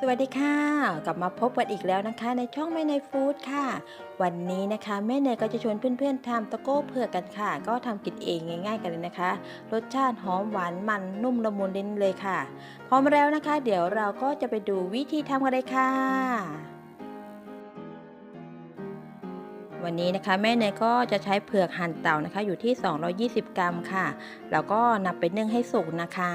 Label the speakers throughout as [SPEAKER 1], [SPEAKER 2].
[SPEAKER 1] สวัสดีค่ะ กลับมาพบกันอีกแล้วนะคะ ในช่องแม่เนฟู้ดค่ะ วันนี้นะคะแม่เนยก็จะชวนเพื่อนๆทำตะโก้เผือกกันค่ะ ก็ทำกินเองง่ายๆกันเลยนะคะ รสชาติหอมหวานมันนุ่มละมุนลิ้นเลยค่ะ พร้อมแล้วนะคะ เดี๋ยวเราก็จะไปดูวิธีทำกันเลยค่ะวันนี้นะคะแม่เนยก็จะใช้เผือกหั่นเต่านะคะ อยู่ที่ 220 กรัมค่ะ แล้วก็นำไปนึ่งให้สุกนะคะ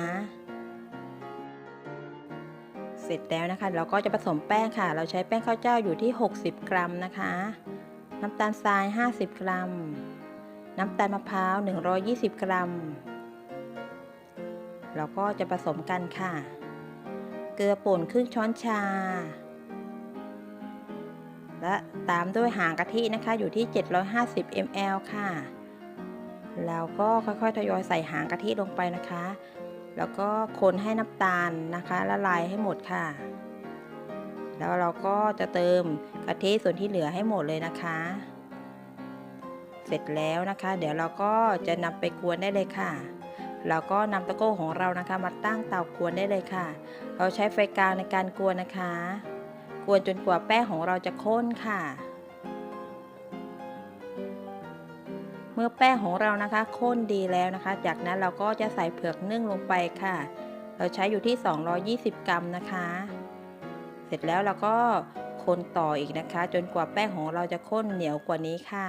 [SPEAKER 1] ร็จแล้วนะคะ เราก็จะผสมแป้งค่ะ เราใช้แป้งข้าวเจ้าอยู่ที่ 60 กรัมนะคะ น้ำตาลทราย 50 กรัม น้ำตาลมะพร้าว 120 กรัม เราก็จะผสมกันค่ะ เกลือป่นครึ่งช้อนชา และตามด้วยหางกะทินะคะอยู่ที่ 750 ml ค่ะ แล้วก็ค่อยๆ ทยอยใส่หางกะทิลงไปนะคะ แล้วก็คนให้น้ำตาลนะคะละลายให้หมดค่ะ แล้วเราก็จะเติมกะทิส่วนที่เหลือให้หมดเลยนะคะ เสร็จแล้วนะคะ เดี๋ยวเราก็จะนำไปกวนได้เลยค่ะเราก็นำตะโก้ของเรานะคะ มาตั้งเตากวนได้เลยค่ะ เราใช้ไฟกลางในการกวนนะคะ กวนจนกว่าแป้งของเราจะข้นค่ะ เมื่อแป้งของเรานะคะข้นดีแล้วนะคะ จากนั้นเราก็จะใส่เผือกนึ่งลงไปค่ะ เราใช้อยู่ที่ 220 กรัมนะคะ เสร็จแล้วเราก็คนต่ออีกนะคะ จนกว่าแป้งของเราจะข้นเหนียวกว่านี้ค่ะ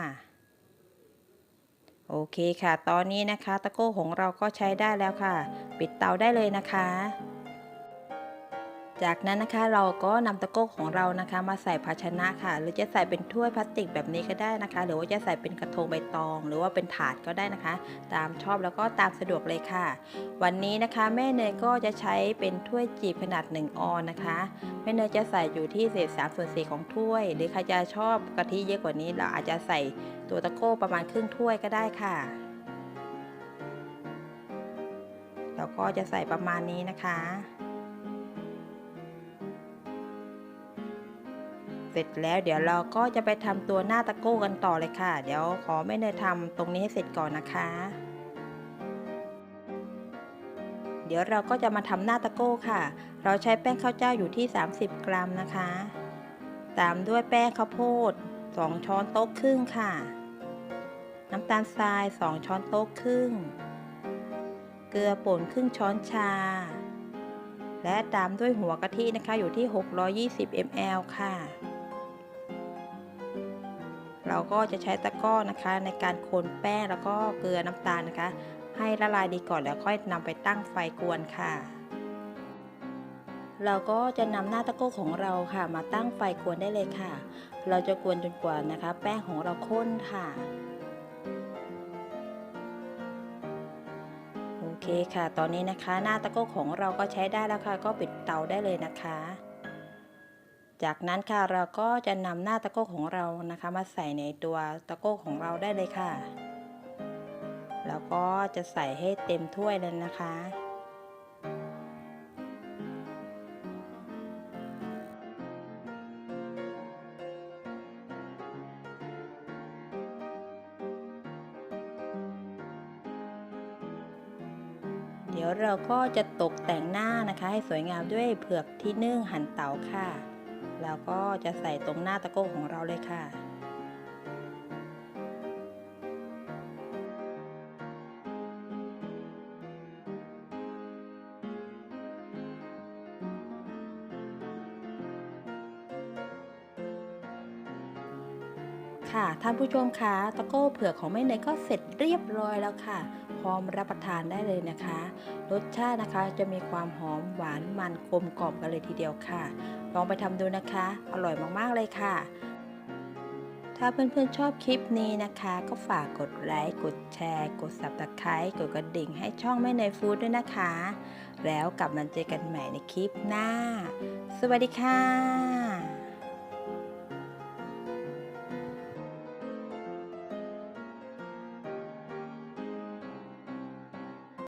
[SPEAKER 1] โอเคค่ะ ตอนนี้นะคะ ตะโก้ของเราก็ใช้ได้แล้วค่ะ ปิดเตาได้เลยนะคะ จากนั้นนะคะเราก็นำตะโก้ของเรานะคะมาใส่ภาชนะค่ะ หรือจะใส่เป็นถ้วยพลาสติกแบบนี้ก็ได้นะคะ หรือว่าจะใส่เป็นกระทงใบตอง หรือว่าเป็นถาดก็ได้นะคะ ตามชอบแล้วก็ตามสะดวกเลยค่ะ วันนี้นะคะแม่เนยก็จะใช้เป็นถ้วยจีบขนาด 1 ออนนะคะแม่เนยจะใส่อยู่ที่เศษสามส่วนสี่ของถ้วย หรือใครจะชอบกะทิเยอะกว่านี้ เราอาจจะใส่ตัวตะโก้ประมาณครึ่งถ้วยก็ได้ค่ะเราก็จะใส่ประมาณนี้นะคะ เสร็จแล้วเดี๋ยวเราก็จะไปทำตัวหน้าตะโก้กันต่อเลยค่ะ เดี๋ยวขอแม่เนยทำตรงนี้ให้เสร็จก่อนนะคะ เดี๋ยวเราก็จะมาทำหน้าตะโก้ค่ะ เราใช้แป้งข้าวเจ้าอยู่ที่ 30 กรัมนะคะ ตามด้วยแป้งข้าวโพด 2 ช้อนโต๊ะครึ่งค่ะ น้ำตาลทราย 2 ช้อนโต๊ะครึ่ง เกลือป่นครึ่งช้อนชาและตามด้วยหัวกะทินะคะอยู่ที่ 620 ml ค่ะ เราก็จะใช้ตะกร้อนะคะ ในการคนแป้งแล้วก็เกลือน้ำตาลนะคะ ให้ละลายดีก่อนแล้วค่อยนำไปตั้งไฟกวนค่ะ เราก็จะนำหน้าตะโก้ของเราค่ะ มาตั้งไฟกวนได้เลยค่ะ เราจะกวนจนกว่านะคะ แป้งของเราข้นค่ะโอเคค่ะ ตอนนี้นะคะ หน้าตะโก้ของเราก็ใช้ได้แล้วค่ะ ก็ปิดเตาได้เลยนะคะ จากนั้นค่ะเราก็จะนำหน้าตะโก้ของเรานะคะ มาใส่ในตัวตะโก้ของเราได้เลยค่ะ แล้วก็จะใส่ให้เต็มถ้วยเลยนะคะ เดี๋ยวเราก็จะตกแต่งหน้านะคะ ให้สวยงามด้วยเผือกที่นึ่งหั่นเตาค่ะ แล้วก็จะใส่ตรงหน้าตะโก้ของเราเลยค่ะ ค่ะท่านผู้ชมคะตะโก้เผือกของแม่เนยก็เสร็จเรียบร้อยแล้วค่ะ พร้อมรับประทานได้เลยนะคะ รสชาตินะคะจะมีความหอมหวานมันกลมกล่อมกันเลยทีเดียวค่ะ ลองไปทำดูนะคะ อร่อยมากๆเลยค่ะ ถ้าเพื่อนๆชอบคลิปนี้นะคะ ก็ฝากกดไลค์ กดแชร์ กด subscribe กดกระดิ่งให้ช่องแม่เนยฟู้ดด้วยนะคะ แล้วกลับมาเจอกันใหม่ในคลิปหน้า สวัสดีค่ะ